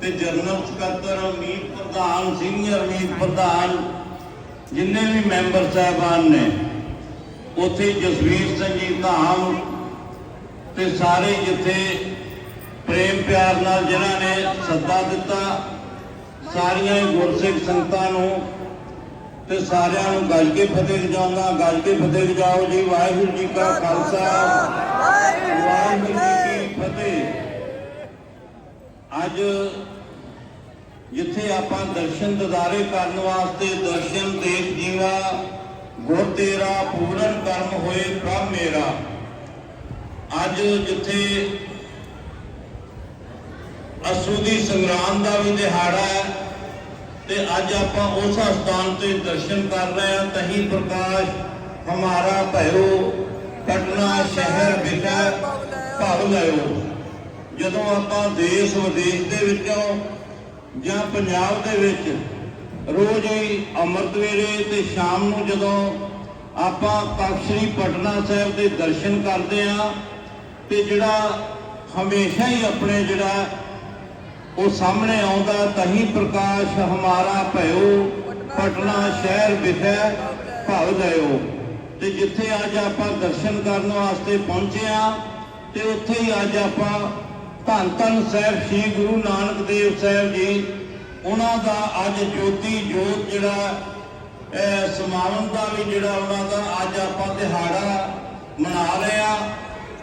ਤੇ ਜਨਰਲ ਸਕੱਤਰ ਮੀਤ ਪ੍ਰਧਾਨ, ਸੀਨੀਅਰ ਮੀਤ ਪ੍ਰਧਾਨ, ਜਿੰਨੇ ਵੀ ਮੈਂਬਰ ਸਾਹਿਬਾਨ ਨੇ, ਉੱਥੇ ਜਸਵੀਰ ਸਿੰਘ ਜੀ ਧਾਮ ਤੇ ਸਾਰੇ ਜਿੱਥੇ ਪ੍ਰੇਮ ਪਿਆਰ ਨਾਲ ਜਿਨ੍ਹਾਂ ਨੇ ਸੱਦਾ ਦਿੱਤਾ, ਸਾਰੀਆਂ ਹੀ ਗੁਰਸਿੱਖ ਸੰਗਤਾਂ ਨੂੰ ਤੇ ਸਾਰਿਆਂ ਨੂੰ ਗੱਜ ਕੇ ਫਤਿਹ ਜਾਉਂਦਾ ਗੱਜ ਕੇ ਫਤਿਹ ਜਾਓ ਜੀ, ਵਾਹਿਗੁਰੂ ਜੀ ਕਾ ਖਾਲਸਾ, ਵਾਹਿਗੁਰੂ ਜੀ ਅੱਜ ਜਿੱਥੇ ਆਪਾਂ ਦਰਸ਼ਨ ਦਿਦਾਰੇ ਕਰਨ ਵਾਸਤੇ ਦਰਸ਼ਨ ਦੇਖ ਜੀਵਾ, ਗੁਰ ਤੇਰਾ ਪੂਰਨ ਕਰਮ ਹੋਏ ਪ੍ਰਭ ਮੇਰਾ। ਅੱਜ ਜਿੱਥੇ ਅਸੂ ਦੀ ਸੰਗਰਾਮ ਦਾ ਵੀ ਦਿਹਾੜਾ ਹੈ, ਤੇ ਅੱਜ ਆਪਾਂ ਉਸ ਸਥਾਨ ਤੇ ਦਰਸ਼ਨ ਕਰ ਰਹੇ ਹਾਂ। ਤਹੀਂ ਪ੍ਰਕਾਸ਼ ਹਮਾਰਾ ਭੈਰੋ ਪਟਨਾ ਸ਼ਹਿਰ ਵਿਖੇ ਭਵ ਲਿਓ ਜਦੋਂ ਆਪਾਂ ਦੇਸ਼ ਵਿਦੇਸ਼ ਦੇ ਵਿੱਚੋਂ ਜਾਂ ਪੰਜਾਬ ਦੇ ਵਿੱਚ ਰੋਜ਼ ਹੀ ਅੰਮ੍ਰਿਤ ਵੇਲੇ ਤੇ ਸ਼ਾਮ ਨੂੰ ਜਦੋਂ ਆਪਾਂ ਤਖ਼ਤ ਪਟਨਾ ਸਾਹਿਬ ਦੇ ਦਰਸ਼ਨ ਕਰਦੇ ਆ ਤੇ ਜਿਹੜਾ ਹਮੇਸ਼ਾ ਹੀ ਆਪਣੇ ਜਿਹੜਾ ਉਹ ਸਾਹਮਣੇ ਆਉਂਦਾ, ਤਹੀਂ ਪ੍ਰਕਾਸ਼ ਹਮਾਰਾ ਭਇਓ, ਪਟਨਾ ਸ਼ਹਿਰ ਵਿਖੇ ਭਵ ਗਇਓ ਤੇ ਜਿੱਥੇ ਅੱਜ ਆਪਾਂ ਦਰਸ਼ਨ ਕਰਨ ਵਾਸਤੇ ਪਹੁੰਚੇ ਆ ਤੇ ਉੱਥੇ ਹੀ ਅੱਜ ਆਪਾਂ ਧੰਨ ਧੰਨ ਸਾਹਿਬ, ਸ੍ਰੀ ਗੁਰੂ ਨਾਨਕ ਦੇਵ ਸਾਹਿਬ ਜੀ, ਉਹਨਾਂ ਦਾ ਅੱਜ ਜੋਤੀ ਜੋਤ ਜਿਹੜਾ, ਅਹ, ਸਮਾਗਮ ਦਾ ਵੀ ਜਿਹੜਾ ਉਹਨਾਂ ਦਾ ਅੱਜ ਆਪਾਂ ਦਿਹਾੜਾ ਮਨਾ ਰਹੇ ਆ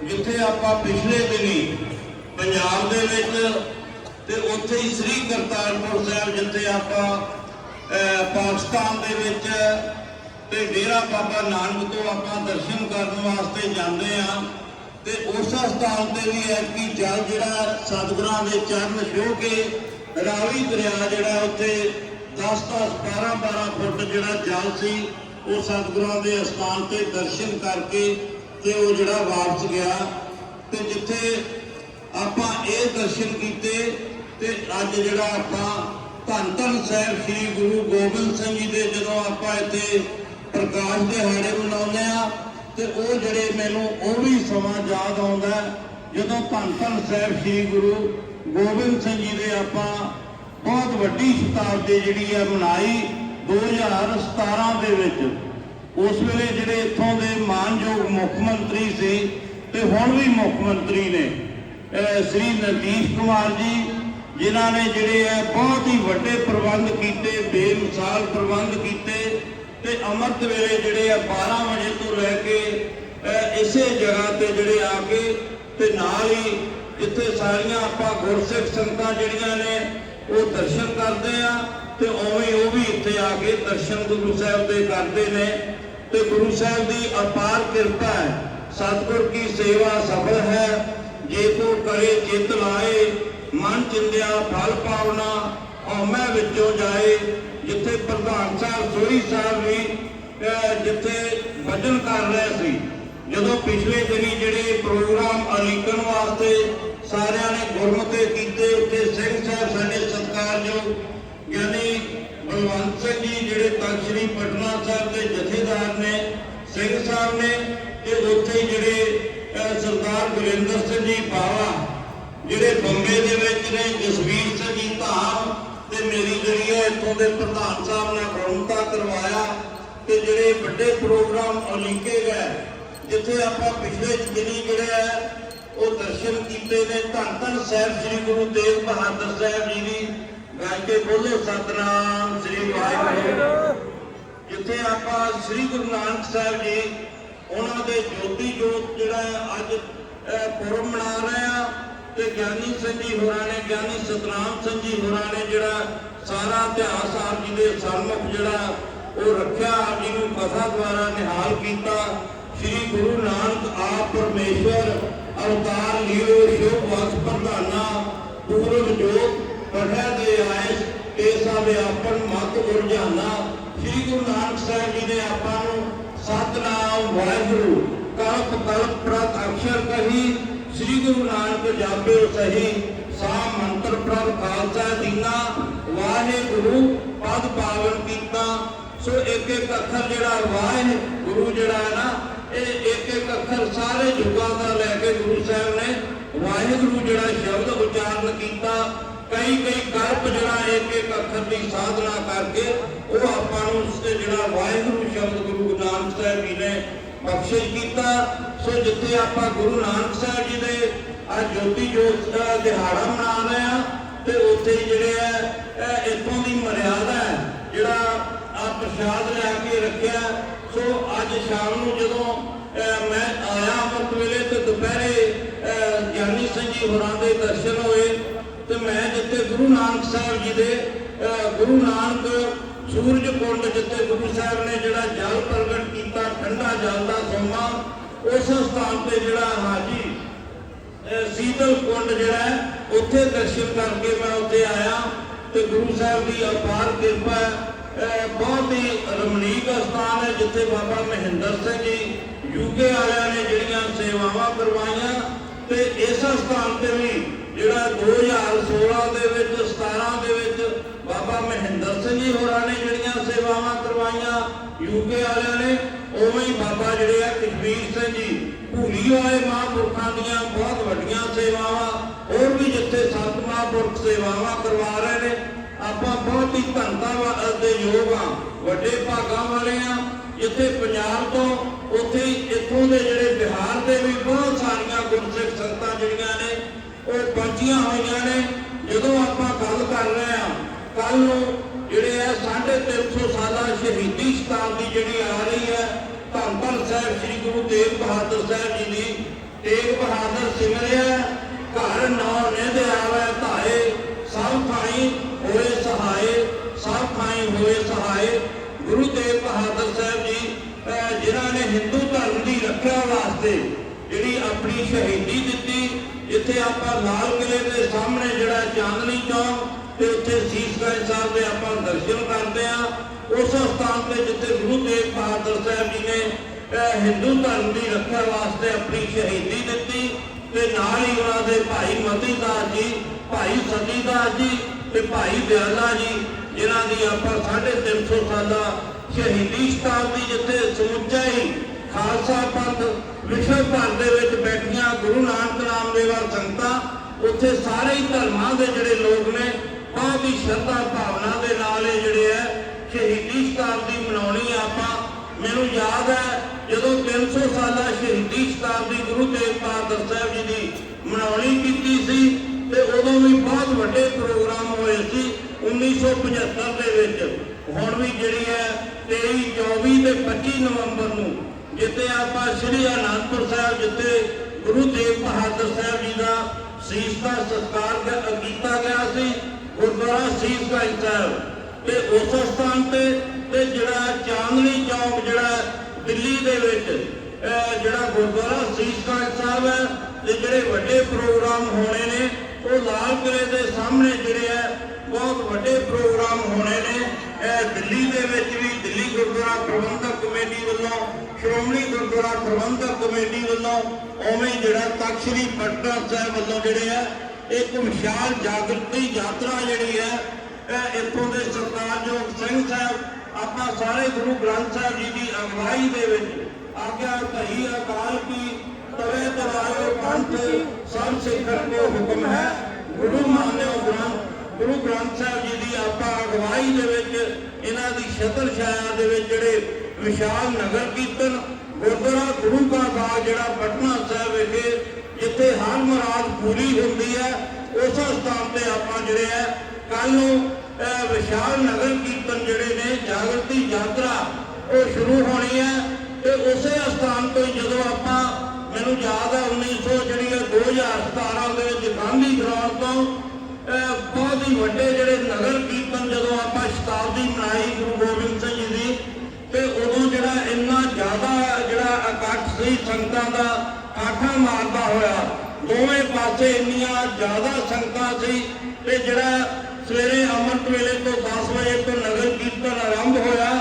ਜਿੱਥੇ ਆਪਾਂ ਪਿਛਲੇ ਦਿਨੀ ਪੰਜਾਬ ਦੇ ਵਿੱਚ ਤੇ ਉੱਥੇ ਹੀ ਸ੍ਰੀ ਕਰਤਾਰਪੁਰ ਸਾਹਿਬ ਜਿੱਥੇ ਆਪਾਂ ਪਾਕਿਸਤਾਨ ਦੇ ਵਿੱਚ ਤੇ ਡੇਰਾ ਬਾਬਾ ਨਾਨਕ ਤੋਂ ਆਪਾਂ ਦਰਸ਼ਨ ਕਰਨ ਵਾਸਤੇ ਜਾਂਦੇ ਆ ਤੇ ਉਸ ਸਥਾਨ ਤੇ ਵੀ ਹੈ ਕਿ ਜਲ ਜਿਹੜਾ ਸਤਿਗੁਰਾਂ ਦੇ ਚਰਨ ਛੋਹ ਕੇ ਰਾਵੀ ਦਰਿਆ ਜਿਹੜਾ ਉੱਥੇ 10 10 12 12 ਫੁੱਟ ਜਿਹੜਾ ਜਲ ਸੀ, ਉਹ ਸਤਿਗੁਰਾਂ ਦੇ ਸਥਾਨ ਤੇ ਦਰਸ਼ਨ ਕਰਕੇ ਤੇ ਉਹ ਜਿਹੜਾ ਵਾਪਸ ਗਿਆ। ਤੇ ਜਿੱਥੇ ਆਪਾਂ ਇਹ ਦਰਸ਼ਨ ਕੀਤੇ ਤੇ ਅੱਜ ਜਿਹੜਾ ਆਪਾਂ ਧੰਨ ਧੰਨ ਸਾਹਿਬ ਸ੍ਰੀ ਗੁਰੂ ਗੋਬਿੰਦ ਸਿੰਘ ਜੀ ਦੇ ਜਦੋਂ ਆਪਾਂ ਇੱਥੇ ਪ੍ਰਕਾਸ਼ ਦਿਹਾੜੇ ਮਨਾਉਂਦੇ ਆ ਤੇ ਉਹ ਜਿਹੜੇ ਮੈਨੂੰ ਉਹ ਵੀ ਸਮਾਂ ਯਾਦ ਆਉਂਦਾ ਜਦੋਂ ਧੰਨ ਧੰਨ ਸਾਹਿਬ ਸ੍ਰੀ ਗੁਰੂ ਗੋਬਿੰਦ ਸਿੰਘ ਜੀ ਦੇ ਆਪਾਂ ਬਹੁਤ ਵੱਡੀ ਸ਼ਤਾਬਦੀ ਜਿਹੜੀ ਹੈ ਮਨਾਈ 2017 ਦੇ ਵਿੱਚ। ਉਸ ਵੇਲੇ ਜਿਹੜੇ ਇੱਥੋਂ ਦੇ ਮਾਨਯੋਗ ਮੁੱਖ ਮੰਤਰੀ ਸੀ ਤੇ ਹੁਣ ਵੀ ਮੁੱਖ ਮੰਤਰੀ ਨੇ ਸ੍ਰੀ ਨਤੀਸ਼ ਕੁਮਾਰ ਜੀ, ਜਿਨ੍ਹਾਂ ਨੇ ਜਿਹੜੇ ਹੈ ਬਹੁਤ ਹੀ ਵੱਡੇ ਪ੍ਰਬੰਧ ਕੀਤੇ, ਬੇਮਿਸਾਲ ਪ੍ਰਬੰਧ ਕੀਤੇ ਤੇ ਅੰਮ੍ਰਿਤ ਵੇਲੇ ਜਿਹੜੇ ਆ 12 ਵਜੇ ਤੋਂ ਲੈ ਕੇ ਇਸੇ ਜਗ੍ਹਾ ਤੇ ਜਿਹੜੇ ਆ ਕੇ ਤੇ ਨਾਲ ਹੀ ਜਿੱਥੇ ਸਾਰੀਆਂ ਆਪਾਂ ਗੁਰਸਿੱਖ ਸੰਗਤਾਂ ਜਿਹੜੀਆਂ ਨੇ, ਉਹ ਦਰਸ਼ਨ ਕਰਦੇ ਆ ਤੇ ਉਵੇਂ ਉਹ ਵੀ ਇੱਥੇ ਆ ਕੇ ਦਰਸ਼ਨ ਗੁਰੂ ਸਾਹਿਬ ਦੇ ਕਰਦੇ ਨੇ ਤੇ ਗੁਰੂ ਸਾਹਿਬ ਦੀ ਅਪਾਰ ਕਿਰਪਾ ਹੈ। ਸਤਿਗੁਰ ਕੀ ਸੇਵਾ ਸਫਲ ਹੈ। ਜੇ ਕੋ ਕਰੇ ਚਿਤ ਲਾਏ, ਮਨ ਚਿੰਦਿਆ ਫਲ ਪਾਵਨਾ ਹਉਮੈ ਵਿੱਚੋਂ ਜਾਏ, ਜਿੱਥੇ ਪ੍ਰਧਾਨ ਸਾਹਿਬ ਸੋਈ ਸਾਹਿਬ ਵੀ ਜਿੱਥੇ ਭਜਨ ਕਰ ਰਹੇ ਸੀ। ਜਦੋਂ ਪਿਛਲੇ ਦਿਨੀ ਜਿਹੜੇ ਪ੍ਰੋਗਰਾਮ ਅਲੀਕਨ ਵਾਸਤੇ ਸਾਰਿਆਂ ਨੇ ਗੁਰਮਤੇ ਕੀਤੇ, ਉੱਥੇ ਸਿੰਘ ਸਾਹਿਬ ਸਾਡੇ ਸਤਿਕਾਰਯੋਗ ਗਿਆਨੀ ਬਲਵੰਤ ਸਿੰਘ ਜੀ, ਜਿਹੜੇ ਤਖਤ ਸ੍ਰੀ ਪਟਨਾ ਸਾਹਿਬ ਦੇ ਜਥੇਦਾਰ ਨੇ, ਸਿੰਘ ਸਾਹਿਬ ਨੇ ਤੇ ਉੱਥੇ ਜਿਹੜੇ ਸਰਦਾਰ ਗੁਰਿੰਦਰ ਸਿੰਘ ਜੀ ਬਾਵਾ, ਜਿਹੜੇ ਬੰਬੇ ਦੇ ਵਿੱਚ ਨੇ, ਜਸਵੀਰ ਸਿੰਘ ਜੀ ਧਾਰ ਤੇ ਮੇਰੀ ਜਿਹੜੀ ਹੈ ਇੱਥੋਂ ਦੇ ਪ੍ਰਧਾਨ ਸਾਹਿਬ ਨੇ ਗੁਰਮਤਾ ਕਰਵਾਇਆ ਤੇ ਜਿਹੜੇ ਵੱਡੇ ਪ੍ਰੋਗਰਾਮ ਉਲੀਕੇ ਗਏ, ਜਿੱਥੇ ਆਪਾਂ ਪਿਛਲੇ ਦਿਨੀ ਜਿਹੜੇ ਹੈ, ਉਹ ਦਰਸ਼ਨ ਕੀਤੇ ਨੇ। ਧੰਨ ਧੰਨ ਸਾਹਿਬ ਸ੍ਰੀ ਗੁਰੂ ਤੇਗ ਬਹਾਦਰ ਸਾਹਿਬ ਜੀ ਦੀ ਗੱਜ ਬੋਲੋ, ਸਤਨਾਮ ਸ੍ਰੀ ਵਾਹਿਗੁਰੂ। ਜਿੱਥੇ ਆਪਾਂ ਸ੍ਰੀ ਗੁਰੂ ਨਾਨਕ ਸਾਹਿਬ ਜੀ, ਉਹਨਾਂ ਦੇ ਜੋਤੀ ਜੋਤ ਜਿਹੜਾ ਅੱਜ ਪੁਰਬ ਮਨਾ ਤੇ ਗਿਆਨੀ ਸਿੰਘ ਹੋਰਾਂ ਨੇ, ਗਿਆਨੀ ਸਤਨਾਮ ਸਿੰਘ ਹੋਰਾਂ ਨੇ ਜਿਹੜਾ ਸਾਰਾ ਇਤਿਹਾਸ ਆਪ ਜੀ ਦੇ ਸਨਮੁਖ ਜਿਹੜਾ ਉਹ ਰੱਖਿਆ, ਆਪ ਜੀ ਨੂੰ ਕਥਾ ਦੁਆਰਾ ਨਿਹਾਲ ਕੀਤਾ। ਸ੍ਰੀ ਗੁਰੂ ਨਾਨਕ ਆਪ ਪਰਮੇਸ਼ਰ ਅਵਤਾਰ ਲਿਓ ਸ਼ੋਭ ਵਸ ਪ੍ਰਧਾਨਾ ਪੂਰਨ ਜੋਤ ਪੜਿਆ ਦੇ ਆਇਸ ਏਸਾ ਵਿਆਪਨ ਮਤ ਉਰਜਾਨਾ। ਸ੍ਰੀ ਗੁਰੂ ਨਾਨਕ ਸਾਹਿਬ ਜੀ ਨੇ ਆਪਾਂ ਨੂੰ ਸਤਨਾਮ ਵਾਹਿਗੁਰੂ, ਕਲਪ ਸ੍ਰੀ ਗੁਰੂ ਨਾਨਕ ਜਾਪੇ ਸਹੀ ਸਾ ਮੰਤਰ ਪ੍ਰਭ ਖਾਲਸਾ ਦੀਨਾ, ਵਾਹਿਗੁਰੂ ਪਦ ਪਾਵਨ ਕੀਤਾ। ਸੋ ਇੱਕ ਇੱਕ ਅੱਖਰ ਜਿਹੜਾ ਵਾਹਿਗੁਰੂ ਜਿਹੜਾ ਹੈ ਨਾ, ਇਹ ਇੱਕ ਇੱਕ ਅੱਖਰ ਸਾਰੇ ਯੁੱਗਾਂ ਦਾ ਲੈ ਕੇ ਗੁਰੂ ਸਾਹਿਬ ਨੇ ਵਾਹਿਗੁਰੂ ਜਿਹੜਾ ਸ਼ਬਦ ਉਚਾਰਨ ਕੀਤਾ। ਕਈ ਕਈ ਕਲਪ ਜਿਹੜਾ ਇੱਕ ਇੱਕ ਅੱਖਰ ਦੀ ਸਾਧਨਾ ਕਰਕੇ ਉਹ ਆਪਾਂ ਨੂੰ ਉਸ ਤੇ ਜਿਹੜਾ ਵਾਹਿਗੁਰੂ ਸ਼ਬਦ ਗੁਰੂ ਨਾਨਕ ਸਾਹਿਬ ਜੀ ਨੇ ਬਖਸ਼ਿਸ਼ ਕੀਤਾ। ਸੋ ਜਿੱਥੇ ਆਪਾਂ ਗੁਰੂ ਨਾਨਕ ਸਾਹਿਬ ਜੀ ਦੇ ਅੱਜ ਜੋਤੀ ਜੋਤ ਦਾ ਦਿਹਾੜਾ ਮਨਾ ਰਹੇ ਆ ਤੇ ਉੱਥੇ ਜਿਹੜੇ ਆ ਇਹ ਇੱਥੋਂ ਦੀ ਮਰਿਆਦਾ ਜਿਹੜਾ ਆ ਪ੍ਰਸ਼ਾਦ ਲਿਆ ਕੇ ਰੱਖਿਆ। ਸੋ ਅੱਜ ਸ਼ਾਮ ਨੂੰ ਜਦੋਂ ਮੈਂ ਆਇਆ ਅੰਮ੍ਰਿਤ ਵੇਲੇ ਤੇ ਦੁਪਹਿਰੇ ਗਿਆਨੀ ਸਿੰਘ ਜੀ ਹੋਰਾਂ ਦੇ ਦਰਸ਼ਨ ਹੋਏ, ਤੇ ਮੈਂ ਜਿੱਥੇ ਗੁਰੂ ਨਾਨਕ ਸਾਹਿਬ ਜੀ ਦੇ ਗੁਰੂ ਨਾਨਕ ਸੂਰਜ ਕੁੰਡ ਜਿੱਥੇ ਗੁਰੂ ਸਾਹਿਬ ਨੇ ਜਿਹੜਾ ਠੰਡਾ ਜਲ ਦਾ ਸੋਮਾ ਉਸ ਸਥਾਨ ਤੇ ਜਿਹੜਾ ਹਾਜੀ ਸੀਤਲ ਕੁੰਡ ਜਿਹੜਾ ਉੱਥੇ ਦਰਸ਼ਨ ਕਰਕੇ ਮੈਂ ਉੱਥੇ ਆਇਆ ਤੇ ਗੁਰੂ ਸਾਹਿਬ ਦੀ ਅਪਾਰ ਕਿਰਪਾ ਹੈ। ਬਹੁਤ ਹੀ ਰਮਣੀਕ ਸਥਾਨ ਹੈ, ਜਿੱਥੇ ਬਾਬਾ ਮਹਿੰਦਰ ਸਿੰਘ ਜੀ ਯੂਕੇ ਵਾਲਿਆਂ ਨੇ ਜਿਹੜੀਆਂ ਸੇਵਾਵਾਂ ਕਰਵਾਈਆਂ ਤੇ ਇਸ ਸਥਾਨ ਤੇ ਵੀ ਜਿਹੜਾ 2016 ਦੇ ਵਿੱਚ 17 ਦੇ ਵਿੱਚ ਬਾਬਾ ਮਹਿੰਦਰ ਸਿੰਘ ਜੀ ਹੋਰਾਂ ਨੇ ਜਿਹੜੀਆਂ ਸੇਵਾਵਾਂ ਕਰਵਾਈਆਂ ਯੂਕੇ ਵਾਲਿਆਂ ਨੇ ਉਵੇਂ ਹੀ ਬਾਬਾ ਜਿਹੜੇ ਆ ਕਸ਼ਮੀਰ ਸਿੰਘ ਜੀ ਭੂਲੀ ਵਾਲੇ ਮਹਾਂਪੁਰਖਾਂ ਦੀਆਂ ਬਹੁਤ ਵੱਡੀਆਂ ਸੇਵਾਵਾਂ, ਹੋਰ ਵੀ ਜਿੱਥੇ ਸੰਤ ਮਹਾਂਪੁਰਖ ਸੇਵਾਵਾਂ ਕਰਵਾ ਰਹੇ ਨੇ, ਆਪਾਂ ਬਹੁਤ ਹੀ ਧੰਨਤਾ ਦੇ ਯੋਗ ਆ। ਵੱਡੇ ਭਾਗਾਂ ਵਾਲੇ ਆ, ਜਿੱਥੇ ਪੰਜਾਬ ਤੋਂ ਉੱਥੇ ਇੱਥੋਂ ਦੇ ਜਿਹੜੇ ਬਿਹਾਰ ਦੇ ਵੀ ਬਹੁਤ ਸਾਰੀਆਂ ਗੁਰਸਿੱਖ ਸੰਗਤਾਂ ਜਿਹੜੀਆਂ ਨੇ, ਉਹ ਪਹੁੰਚੀਆਂ ਹੋਈਆਂ ਨੇ। ਜਦੋਂ ਆਪਾਂ ਗੱਲ ਕਰ ਰਹੇ ਆ ਕੱਲ ਨੂੰ ਜਿਹੜੇ ਆ 350 ਸਾਲਾ ਸ਼ਹੀਦੀ ਸ਼ਤਾਬਦੀ ਜਿਹੜੀ ਆ ਰਹੀ ਹੈ ਧੰਨ ਧੰਨ ਸਾਹਿਬ ਸ੍ਰੀ ਗੁਰੂ ਤੇਗ ਬਹਾਦਰ ਸਾਹਿਬ ਜੀ ਦੀ। ਤੇਗ ਬਹਾਦਰ ਸਿਮਰਿਆ, ਘਰ ਨੌ ਨਿਧ ਆਵੇ, ਧਾਏ, ਸਭ ਥਾਈ ਹੋਏ ਸਹਾਏ, ਸਭ ਥਾਈ ਹੋਏ ਸਹਾਏ। ਗੁਰੂ ਤੇਗ ਬਹਾਦਰ ਸਾਹਿਬ ਜੀ ਜਿਨ੍ਹਾਂ ਨੇ ਹਿੰਦੂ ਧਰਮ ਦੀ ਰੱਖਿਆ ਵਾਸਤੇ ਜਿਹੜੀ ਆਪਣੀ ਸ਼ਹੀਦੀ ਦਿੱਤੀ ਜਿੱਥੇ ਆਪਾਂ ਲਾਲ ਕਿਲੇ ਦੇ ਸਾਹਮਣੇ ਜਿਹੜਾ ਚਾਂਦਨੀ ਚੌਕ ਤੇ ਉੱਥੇ ਸੀਸਗੰਜ ਸਾਹਿਬ ਦੇ ਆਪਾਂ ਦਰਸ਼ਨ ਕਰਦੇ ਆ ਉਸ ਸਥਾਨ ਤੇ ਜਿੱਥੇ ਗੁਰੂ ਤੇਗ ਬਹਾਦਰ ਸਾਹਿਬ ਜੀ ਨੇ ਹਿੰਦੂ ਧਰਮ ਦੀ ਰੱਖਿਆ ਵਾਸਤੇ ਆਪਣੀ ਸ਼ਹੀਦੀ ਦਿੱਤੀ ਤੇ ਨਾਲ ਹੀ ਉਹਨਾਂ ਦੇ ਭਾਈ ਮਤੀ ਦਾਸ ਜੀ, ਭਾਈ ਸਤੀ ਦਾਸ ਜੀ ਤੇ ਭਾਈ ਦਿਆਲਾ ਜੀ, ਜਿਨ੍ਹਾਂ ਦੀ ਆਪਾਂ 350 ਸਾਲਾ ਸ਼ਹੀਦੀ ਸ਼ਤਾਬਦੀ ਜਿੱਥੇ ਸਮੁੱਚਾ ਹੀ ਖਾਲਸਾ ਪੰਥ ਵਿਸ਼ਵ ਭਰ ਦੇ ਵਿੱਚ ਬੈਠੀਆਂ ਗੁਰੂ ਨਾਨਕ ਨਾਮ ਦੇਵਾਂ ਸੰਗਤਾਂ, ਉੱਥੇ ਸਾਰੇ ਹੀ ਧਰਮਾਂ ਦੇ ਜਿਹੜੇ ਲੋਕ ਨੇ, ਬਹੁਤ ਹੀ ਸ਼ਰਧਾ ਭਾਵਨਾ ਦੇ ਨਾਲ ਇਹ ਜਿਹੜੇ ਹੈ, ਸ਼ਹੀਦੀ ਸ਼ਤਾਬਦੀ ਮਨਾਉਣੀ ਆਪਾਂ, ਮੈਨੂੰ ਯਾਦ ਹੈ ਜਦੋਂ 300 ਸਾਲਾ ਸ਼ਹੀਦੀ ਸ਼ਤਾਬਦੀ ਗੁਰੂ ਤੇਗ ਬਹਾਦਰ ਸਾਹਿਬ ਜੀ ਦੀ ਮਨਾਉਣੀ ਕੀਤੀ ਸੀ ਤੇ ਉਦੋਂ ਵੀ ਬਹੁਤ ਵੱਡੇ ਪ੍ਰੋਗਰਾਮ ਹੋਏ ਸੀ 1975 ਦੇ ਵਿੱਚ। ਹੁਣ ਵੀ ਜਿਹੜੀ ਹੈ 23 24 ਤੇ 25 ਨਵੰਬਰ ਨੂੰ ਜਿੱਥੇ ਆਪਾਂ ਸ੍ਰੀ ਅਨੰਦਪੁਰ ਸਾਹਿਬ, ਜਿੱਥੇ ਗੁਰੂ ਤੇਗ ਬਹਾਦਰ ਸਾਹਿਬ ਜੀ ਦਾ ਸੀਸ ਦਾ ਸਤਿਕਾਰ ਕੀਤਾ ਗਿਆ ਸੀ, ਗੁਰਦੁਆਰਾ ਸੀਸ ਸੀਸਗੰਜ ਸਾਹਿਬ। ਤੇ ਉਸ ਸਥਾਨ ਤੇ ਤੇ ਜਿਹੜਾ ਚਾਂਦਨੀ ਚੌਕ ਜਿਹੜਾ ਦਿੱਲੀ ਦੇ ਵਿੱਚ ਜਿਹੜਾ ਗੁਰਦੁਆਰਾ ਸੀਸਗੰਜ ਸਾਹਿਬ ਹੈ ਤੇ ਜਿਹੜੇ ਵੱਡੇ ਪ੍ਰੋਗਰਾਮ ਹੋਣੇ ਨੇ, ਉਹ ਲਾਲ ਕਿਲੇ ਦੇ ਸਾਹਮਣੇ ਜਿਹੜੇ ਹੈ, ਬਹੁਤ ਵੱਡੇ ਪ੍ਰੋਗਰਾਮ ਹੋਣੇ ਨੇ। ਇਹ ਦਿੱਲੀ ਦੇ ਵਿੱਚ ਵੀ ਦਿੱਲੀ ਗੁਰਦੁਆਰਾ ਪ੍ਰਬੰਧਕ ਕਮੇਟੀ ਵੱਲੋਂ, ਸ਼੍ਰੋਮਣੀ ਗੁਰਦੁਆਰਾ ਪ੍ਰਬੰਧਕ ਕਮੇਟੀ ਵੱਲੋਂ ਉਵੇਂ ਜਿਹੜਾ ਤਖ਼ਤ ਸ੍ਰੀ ਪਟਨਾ ਸਾਹਿਬ ਵੱਲੋਂ ਜਿਹੜੇ ਆ ਇੱਕ ਵਿਸ਼ਾਲ ਜਾਗਰਤੀ ਯਾਤਰਾ ਜਿਹੜੀ ਹੈ ਇਹ ਇੱਥੋਂ ਦੇ ਸਰਦਾਰਯੋਗ ਸਿੰਘ ਸਾਹਿਬ ਆਪਾਂ ਸਾਰੇ ਗੁਰੂ ਗ੍ਰੰਥ ਸਾਹਿਬ ਜੀ ਦੀ ਅਗਵਾਈ ਦੇ ਵਿੱਚ ਆਗਿਆ ਕਹੀ ਅਕਾਲ ਕੀ ਤਵੇ ਤਵਾਇਓ ਪੰਥ ਸਭ ਸਿੱਖਣ ਕੋ ਹੁਕਮ ਹੈ। ਗੁਰੂ ਮਾਨਿਓ ਗ੍ਰੰਥ, ਗੁਰੂ ਗ੍ਰੰਥ ਸਾਹਿਬ ਜੀ ਦੀ ਆਪਾਂ ਅਗਵਾਈ ਦੇ ਵਿੱਚ, ਇਹਨਾਂ ਦੀ ਸ਼ਤਰ ਛਾਇਆ ਦੇ ਵਿੱਚ ਜਿਹੜੇ ਵਿਸ਼ਾਲ ਨਗਰ ਕੀਰਤਨ, ਗੁਰਦੁਆਰਾ ਗੁਰੂ ਕਾ ਬਾਗ ਜਿਹੜਾ ਪਟਨਾ ਸਾਹਿਬ ਵਿਖੇ, ਜਿੱਥੇ ਹਰ ਮੁਰਾਦ ਪੂਰੀ ਹੁੰਦੀ ਹੈ, ਉਸ ਸਥਾਨ ਤੇ ਆਪਾਂ ਜਿਹੜੇ ਹੈ ਕੱਲ ਨੂੰ ਵਿਸ਼ਾਲ ਨਗਰ ਕੀਰਤਨ ਜਿਹੜੇ ਨੇ, ਜਾਗਰਤੀ ਯਾਤਰਾ, ਉਹ ਸ਼ੁਰੂ ਹੋਣੀ ਹੈ ਤੇ ਉਸੇ ਸਥਾਨ ਤੋਂ ਜਦੋਂ ਆਪਾਂ, ਮੈਨੂੰ ਯਾਦ ਹੈ 1900 ਜਿਹੜੀ ਹੈ 2017 ਦੇ ਵਿੱਚ ਗਾਂਧੀ ਗਰਾਊਂਡ ਤੋਂ ਬਹੁਤ ਹੀ ਵੱਡੇ ਜਿਹੜੇ ਨਗਰ ਕੀਰਤਨ ਜਦੋਂ ਆਪਾਂ ਸ਼ਤਾਬਦੀ ਮਨਾਈ ਗੁਰੂ ਗੋਬਿੰਦ ਸਿੰਘ ਜੀ ਦੀ, ਤੇ ਉਦੋਂ ਜਿਹੜਾ ਇੰਨਾ ਜ਼ਿਆਦਾ ਜਿਹੜਾ ਇਕੱਠ ਸੀ ਸੰਗਤਾਂ ਦਾ ਆਠਾਂ ਮਾਰਦਾ ਹੋਇਆ, ਦੋਵੇਂ ਪਾਸੇ ਇੰਨੀਆਂ ਜ਼ਿਆਦਾ ਸੰਗਤਾਂ ਸੀ, ਤੇ ਜਿਹੜਾ ਸਵੇਰੇ ਅੰਮ੍ਰਿਤ ਵੇਲੇ ਤੋਂ 10 ਵਜੇ ਤੋਂ ਨਗਰ ਕੀਰਤਨ ਆਰੰਭ ਹੋਇਆ।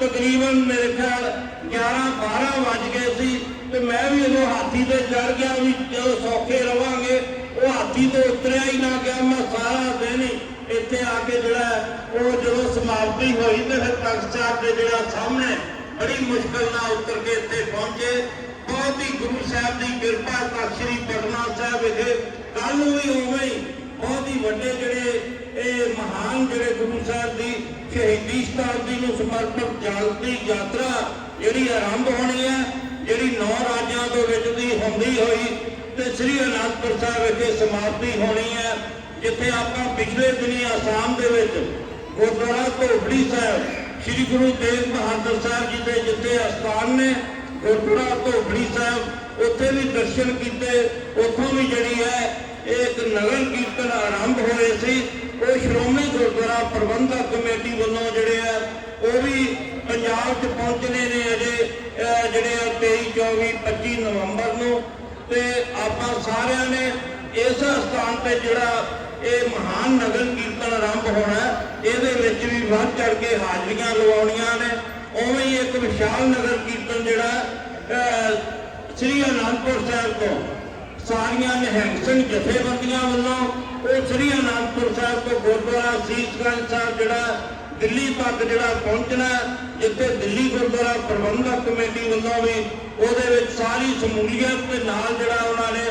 ਤਕਰੀਬਨ ਮੇਰੇ ਖਿਆਲ 11 12 ਵੱਜ ਗਏ ਸੀ ਤੇ ਮੈਂ ਵੀ ਉਦੋਂ ਹਾਥੀ ਤੇ ਚੜ ਗਿਆ ਵੀ ਚਲੋ ਸੌਖੇ ਰਵਾਂਗੇ। ਉਹ ਹਾਥੀ ਤੋਂ ਉਤਰਿਆ ਹੀ ਨਾ ਗਿਆ, ਮੈਂ ਸਾਰਾ ਦਿਨ ਇੱਥੇ ਆ ਕੇ ਜਿਹੜਾ ਉਹ ਜਦੋਂ ਸਮਾਪਤੀ ਹੋਈ ਤੇ ਫਿਰ ਤਖਤ ਸਾਹਿਬ ਦੇ ਜਿਹੜਾ ਸਾਹਮਣੇ ਬੜੀ ਮੁਸ਼ਕਲ ਨਾਲ ਉਤਰ ਕੇ ਇੱਥੇ ਪਹੁੰਚੇ। ਬਹੁਤ ਹੀ ਗੁਰੂ ਸਾਹਿਬ ਦੀ ਕਿਰਪਾ ਤਖਤ ਸ੍ਰੀ ਪਟਨਾ ਸਾਹਿਬ ਵਿਖੇ। ਕੱਲ ਨੂੰ ਵੀ ਉਵੇਂ ਹੀ ਬਹੁਤ ਹੀ ਵੱਡੇ ਜਿਹੜੇ ਇਹ ਮਹਾਨ ਜਿਹੜੇ ਗੁਰੂ ਸਾਹਿਬ ਦੀ ਸ਼ਹੀਦੀ ਸ਼ਤਾਬਦੀ ਨੂੰ ਸਮਰਪਿਤ ਜਾਗਰਤੀ ਯਾਤਰਾ ਜਿਹੜੀ ਆਰੰਭ ਹੋਣੀ ਹੈ, ਜਿਹੜੀ ਨੌ ਰਾਜਾਂ ਦੇ ਵਿੱਚ ਦੀ ਹੁੰਦੀ ਹੋਈ ਤੇ ਸ੍ਰੀ ਅਨੰਦਪੁਰ ਸਾਹਿਬ ਵਿਖੇ ਸਮਾਪਤੀ ਹੋਣੀ ਹੈ, ਜਿੱਥੇ ਆਪਾਂ ਪਿਛਲੇ ਦਿਨੀ ਆਸਾਮ ਦੇ ਵਿੱਚ ਗੁਰਦੁਆਰਾ ਧੋਬੜੀ ਸਾਹਿਬ, ਸ੍ਰੀ ਗੁਰੂ ਤੇਗ ਬਹਾਦਰ ਸਾਹਿਬ ਜੀ ਦੇ ਜਿੱਥੇ ਅਸਥਾਨ ਨੇ ਗੁਰਦੁਆਰਾ ਧੋਬੜੀ ਸਾਹਿਬ, ਉੱਥੇ ਵੀ ਦਰਸ਼ਨ ਕੀਤੇ, ਉੱਥੋਂ ਵੀ ਜਿਹੜੀ ਹੈ ਇੱਕ ਨਗਰ ਕੀਰਤਨ ਆਰੰਭ ਹੋਏ ਸੀ। ਉਹ ਸ਼੍ਰੋਮਣੀ ਗੁਰਦੁਆਰਾ ਪ੍ਰਬੰਧਕ ਕਮੇਟੀ ਵੱਲੋਂ ਜਿਹੜੇ ਆ, ਉਹ ਵੀ ਪੰਜਾਬ 'ਚ ਪਹੁੰਚਣੇ ਨੇ ਅਜੇ ਜਿਹੜੇ ਆ 23 24 25 ਨਵੰਬਰ ਨੂੰ। ਤੇ ਆਪਾਂ ਸਾਰਿਆਂ ਨੇ ਇਸ ਸਥਾਨ ਤੇ ਜਿਹੜਾ ਇਹ ਮਹਾਨ ਨਗਰ ਕੀਰਤਨ ਆਰੰਭ ਹੋਣਾ, ਇਹਦੇ ਵਿੱਚ ਵੀ ਵੱਧ ਚੜ ਕੇ ਹਾਜ਼ਰੀਆਂ ਲਵਾਉਣੀਆਂ ਨੇ। ਉਵੇਂ ਹੀ ਇੱਕ ਵਿਸ਼ਾਲ ਨਗਰ ਕੀਰਤਨ ਜਿਹੜਾ ਸ੍ਰੀ ਅਨੰਦਪੁਰ ਸਾਹਿਬ ਤੋਂ ਸਾਰੀਆਂ ਨਿਹੰਗ ਸਿੰਘ ਜਥੇਬੰਦੀਆਂ ਵੱਲੋਂ ਉਹ ਸ੍ਰੀ ਅਨੰਦਪੁਰ ਸਾਹਿਬ ਤੋਂ ਗੁਰਦੁਆਰਾ ਸੀਸਗੰਜ ਸਾਹਿਬ ਜਿਹੜਾ ਦਿੱਲੀ ਤੱਕ ਜਿਹੜਾ ਪਹੁੰਚਣਾ, ਜਿੱਥੇ ਦਿੱਲੀ ਗੁਰਦੁਆਰਾ ਪ੍ਰਬੰਧਕ ਕਮੇਟੀ ਵੱਲੋਂ ਵੀ ਉਹਦੇ ਵਿੱਚ ਸਾਰੀ ਸਮੂਲੀਅਤ ਦੇ ਨਾਲ ਜਿਹੜਾ ਉਹਨਾਂ ਨੇ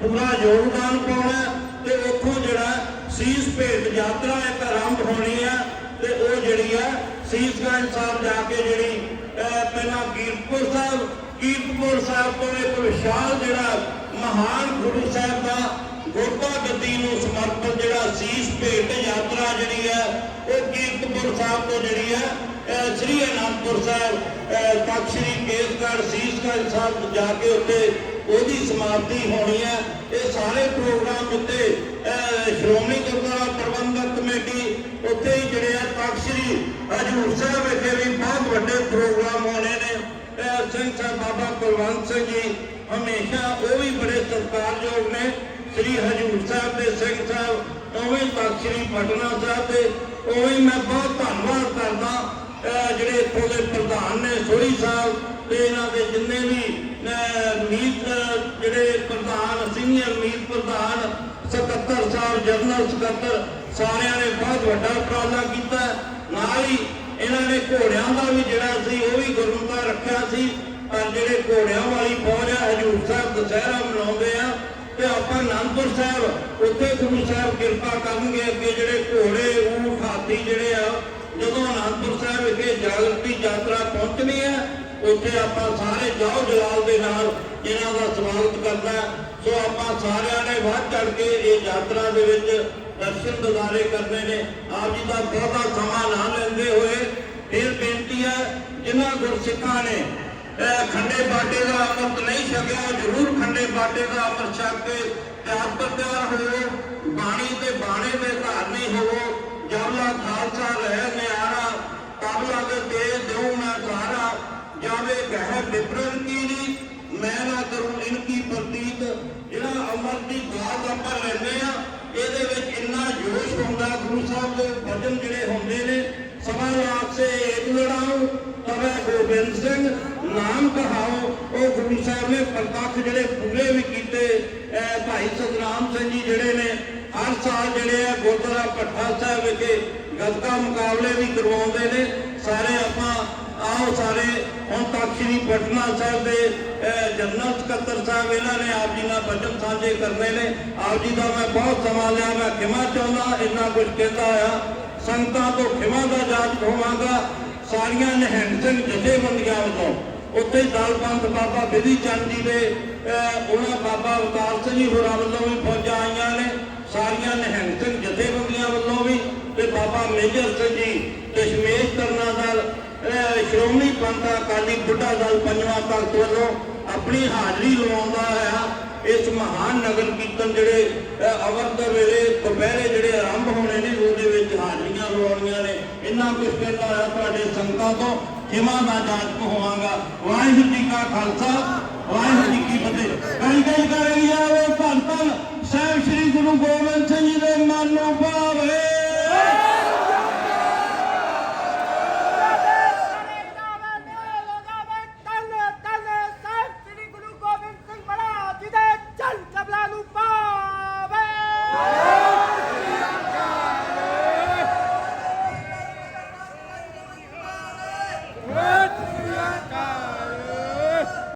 ਪੂਰਾ ਯੋਗਦਾਨ ਪਾਉਣਾ ਤੇ ਉੱਥੋਂ ਜਿਹੜਾ ਸੀਸ ਭੇਟ ਯਾਤਰਾ ਇੱਕ ਆਰੰਭ ਹੋਣੀ ਹੈ ਤੇ ਉਹ ਜਿਹੜੀ ਹੈ ਸੀਸਗੰਜ ਸਾਹਿਬ ਜਾ ਕੇ ਜਿਹੜੀ ਪਹਿਲਾਂ ਕੀਰਤਪੁਰ ਸਾਹਿਬ ਕੀਰਤਪੁਰ ਸਾਹਿਬ ਤੋਂ ਇੱਕ ਵਿਸ਼ਾਲ ਜਿਹੜਾ ਮਹਾਨ ਗੁਰੂ ਸਾਹਿਬ ਦਾ ਗੋਪਾ ਗੱਦੀ ਨੂੰ ਸਮਰਪਿਤ ਜਿਹੜਾ ਸੀਸ ਭੇਟ ਯਾਤਰਾ ਜਿਹੜੀ ਹੈ ਉਹ ਕੀਰਤਪੁਰ ਸਾਹਿਬ ਤੋਂ ਜਿਹੜੀ ਹੈ ਸ੍ਰੀ ਅਨੰਦਪੁਰ ਸਾਹਿਬ ਅਹ, ਸ੍ਰੀ ਕੇਸਗੜ੍ਹ ਸੀਸਗੰਜ ਸਾਹਿਬ ਜਾ ਕੇ ਉੱਥੇ ਉਹਦੀ ਸਮਾਪਤੀ ਹੋਣੀ ਹੈ। ਇਹ ਸਾਰੇ ਪ੍ਰੋਗਰਾਮ ਉੱਤੇ ਸ਼੍ਰੋਮਣੀ ਗੁਰਦੁਆਰਾ ਪ੍ਰਬੰਧਕ ਕਮੇਟੀ ਉੱਥੇ ਹੀ ਜਿਹੜੇ ਆ ਤਖ਼ਤ ਸ੍ਰੀ ਹਜੂਰ ਸਾਹਿਬ ਵਿਖੇ ਵੀ ਬਹੁਤ ਵੱਡੇ ਪ੍ਰੋਗਰਾਮ ਹੋਣੇ ਨੇ। ਸਿੰਘ ਸਾਹਿਬ ਬਾਬਾ ਕੁਲਵੰਤ ਸਿੰਘ ਜੀ ਹਮੇਸ਼ਾ ਉਹ ਵੀ ਬੜੇ ਸਤਿਕਾਰਯੋਗ ਨੇ, ਸ੍ਰੀ ਹਜੂਰ ਸਾਹਿਬ ਦੇ ਸਿੰਘ ਸਾਹਿਬ, ਉਵੇਂ ਤਖ਼ਤ ਸ੍ਰੀ ਪਟਨਾ ਸਾਹਿਬ ਦੇ। ਉਵੇਂ ਮੈਂ ਬਹੁਤ ਧੰਨਵਾਦ ਕਰਦਾ ਜਿਹੜੇ ਇੱਥੋਂ ਦੇ ਪ੍ਰਧਾਨ ਨੇ ਸੋਹੀ ਸਾਹਿਬ ਤੇ ਇਹਨਾਂ ਦੇ ਜਿੰਨੇ ਵੀ ਮੀਤ ਜਿਹੜੇ ਪ੍ਰਧਾਨ ਸੀਨੀਅਰ ਮੀਤ ਪ੍ਰਧਾਨ, ਸਕੱਤਰ ਸਾਹਿਬ, ਜਨਰਲ ਸਕੱਤਰ, ਸਾਰਿਆਂ ਨੇ ਬਹੁਤ ਵੱਡਾ ਉਪਰਾਲਾ ਕੀਤਾ। ਨਾਲ ਹੀ ਇਹਨਾਂ ਨੇ ਘੋੜਿਆਂ ਦਾ ਵੀ ਜਿਹੜਾ ਸੀ, ਉਹ ਵੀ ਗੁਰਮਤਾ ਰੱਖਿਆ ਸੀ। ਜਿਹੜੇ ਘੋੜਿਆਂ ਵਾਲੀ ਫੌਜ ਆ, ਹਜੂਰ ਸਾਹਿਬ ਦੁਸਹਿਰਾ ਮਨਾਉਂਦੇ ਆ, ਤੇ ਆਪਾਂ ਅਨੰਦਪੁਰ ਸਾਹਿਬ, ਉੱਥੇ ਗੁਰੂ ਸਾਹਿਬ ਕਿਰਪਾ ਕਰਨਗੇ ਅੱਗੇ ਜਿਹੜੇ ਘੋੜੇ ਊਠ ਹਾਥੀ ਜਿਹੜੇ ਆ, ਜਦੋਂ ਅਨੰਦਪੁਰ ਸਾਹਿਬ ਵਿਖੇ ਜਾਗਰਤੀ ਯਾਤਰਾ ਪਹੁੰਚਣੀ ਹੈ ਉੱਥੇ ਆਪਾਂ ਸਾਰੇ ਜਾਓ ਜਲਾਲ ਦੇ ਨਾਲ ਇਹਨਾਂ ਦਾ ਸਵਾਗਤ ਕਰਨਾ ਸੋ ਆਪਾਂ ਸਾਰਿਆਂ ਨੇ ਵੱਧ ਚੜ ਕੇ ਇਹ ਯਾਤਰਾ ਦੇ ਵਿੱਚ ਦਰਸ਼ਨ ਦਿਦਾਰੇ ਕਰਨੇ ਨੇ। ਆਪ ਜੀ ਦਾ ਬਹੁਤਾ ਸਮਾਂ ਨਾ ਲੈਂਦੇ ਹੋਏ ਫਿਰ ਬੇਨਤੀ ਹੈ ਜਿਨ੍ਹਾਂ ਗੁਰਸਿੱਖਾਂ ਨੇ ਖੰਡੇ ਬਾਟੇ ਦਾ ਅੰਮ੍ਰਿਤ ਨਹੀਂ ਛਕਿਆ, ਜ਼ਰੂਰ ਖੰਡੇ ਬਾਟੇ ਦਾ ਅੰਮ੍ਰਿਤ ਛਕ ਕੇ ਤਿਆਰ ਪਰ ਹੋਵੋ ਬਾਣੀ ਤੇ ਬਾਣੇ ਦੇ ਧਾਰਨੀ ਹੋਵੋ। ਜਬਲਾ ਖਾਲਸਾ ਰਹਿ ਨਿਆਰਾ ਤਬ ਲਗ ਤੇ ਦਿਉ ਮੈਂ ਸਾਰਾ। ਜਾਵੇ ਗਹਿ ਵਿਪਰਨ ਕੀ ਨੀ, ਮੈਂ ਨਾ ਕਰੂੰ ਇਨਕੀ ਪ੍ਰਤੀਤ। ਜਿਹੜਾ ਅਮਰ ਦੀ ਬਾਤ ਆਪਾਂ ਲੈਂਦੇ ਆ, ਇਹਦੇ ਵਿੱਚ ਇੰਨਾ ਜੋਸ਼ ਹੁੰਦਾ ਗੁਰੂ ਸਾਹਿਬ ਦੇ ਵਚਨ ਜਿਹੜੇ ਹੁੰਦੇ ਨੇ, ਸਮਾਂ ਲਾਗ ਸੇ ਲੜਾਉ, ਤਵੇ ਗੋਬਿੰਦ ਸਿੰਘ। ਨਾਮ ਕਹਾਓ, ਉਹ ਗੁਰੂ ਸਾਹਿਬ ਨੇ ਪ੍ਰਤੱਖ ਜਿਹੜੇ ਪੂਰੇ ਵੀ ਕੀਤੇ ਭਾਈ ਸਤਨਾਮ ਸਿੰਘ ਜੀ ਜਿਹੜੇ ਨੇ, ਹਰ ਸਾਲ ਜਿਹੜੇ ਆ ਗੁਰਦੁਆਰਾ ਭੱਠਾ ਸਾਹਿਬ ਵਿਖੇ ਗੱਤਕਾ ਮੁਕਾਬਲੇ ਵੀ ਕਰਵਾਉਂਦੇ ਨੇ। ਸਾਰੇ ਆਪਾਂ, ਆਓ ਸਾਰੇ, ਹੁਣ ਤੱਕ ਸ੍ਰੀ ਪਟਨਾ ਸਾਹਿਬ ਦੇ ਜਨਰਲ ਸਕੱਤਰ ਸਾਹਿਬ, ਇਹਨਾਂ ਨੇ ਆਪ ਜੀ ਨਾਲ ਬਚਨ ਸਾਂਝੇ ਕਰਨੇ ਨੇ। ਆਪ ਜੀ ਦਾ ਮੈਂ ਬਹੁਤ ਸਮਾਂ ਲਿਆ, ਮੈਂ ਖਿਮਾ ਚਾਹੁੰਦਾ, ਇੰਨਾ ਕੁਝ ਕਹਿੰਦਾ ਆ। ਸੰਗਤਾਂ ਤੋਂ ਖਿਮਾ ਦਾ ਜਾਚ ਹੋਵਾਂਗਾ ਸਾਰੀਆਂ ਨਿਹੰਗ ਸਿੰਘ ਜਥੇਬੰਦੀਆਂ ਵੱਲੋਂ। ਉੱਥੇ ਦਲ ਪੰਥ ਬਾਬਾ ਬਿਧੀ ਚੰਦ ਜੀ ਦੇ ਉਹਨਾਂ ਬਾਬਾ ਅਵਤਾਰ ਸਿੰਘ ਜੀ ਹੋਰਾਂ ਵੱਲੋਂ ਵੀ ਫੌਜਾਂ ਆਈਆਂ ਨੇ ਸਾਰੀਆਂ ਨਿਹੰਗ ਸਿੰਘ ਜਥੇਬੰਦੀਆਂ ਵੱਲੋਂ ਵੀ ਤੇ ਬਾਬਾ ਮੇਜਰ ਸਿੰਘ ਜੀ ਦਸ਼ਮੇਸ਼ ਕਰਨਾ ਦਲ ਸ਼੍ਰੋਮਣੀ ਪੰਥ ਅਕਾਲੀ ਬੁੱਢਾ ਦਲ ਪੰਜਵਾਂ ਤਖਤ ਵੱਲੋਂ ਆਪਣੀ ਹਾਜ਼ਰੀ ਲਵਾਉਂਦਾ ਹੋਇਆ ਇਸ ਮਹਾਨ ਨਗਰ ਕੀਰਤਨ ਜਿਹੜੇ ਅਹ, ਅਵਰਤ ਵੇਲੇ ਦੁਪਹਿਰੇ ਜਿਹੜੇ ਆਰੰਭ ਹੋਣੇ ਨੇ ਉਹਦੇ ਵਿੱਚ ਹਾਜ਼ਰੀਆਂ ਲਵਾਉਣੀਆਂ ਨੇ। ਇੰਨਾ ਕੁਝ ਕਹਿੰਦਾ ਹੋਇਆ ਤੁਹਾਡੇ ਸੰਗਤਾਂ ਤੋਂ। ਖਿਮਾ ਦਾ ਜਾਤ ਹੋਵਾਂਗਾ। ਵਾਹਿਗੁਰੂ ਜੀ ਕਾ ਖਾਲਸਾ, ਵਾਹਿਗੁਰੂ ਜੀ ਕੀ ਫਤਿਹ। ਕਈ ਕਈ ਕਰੀ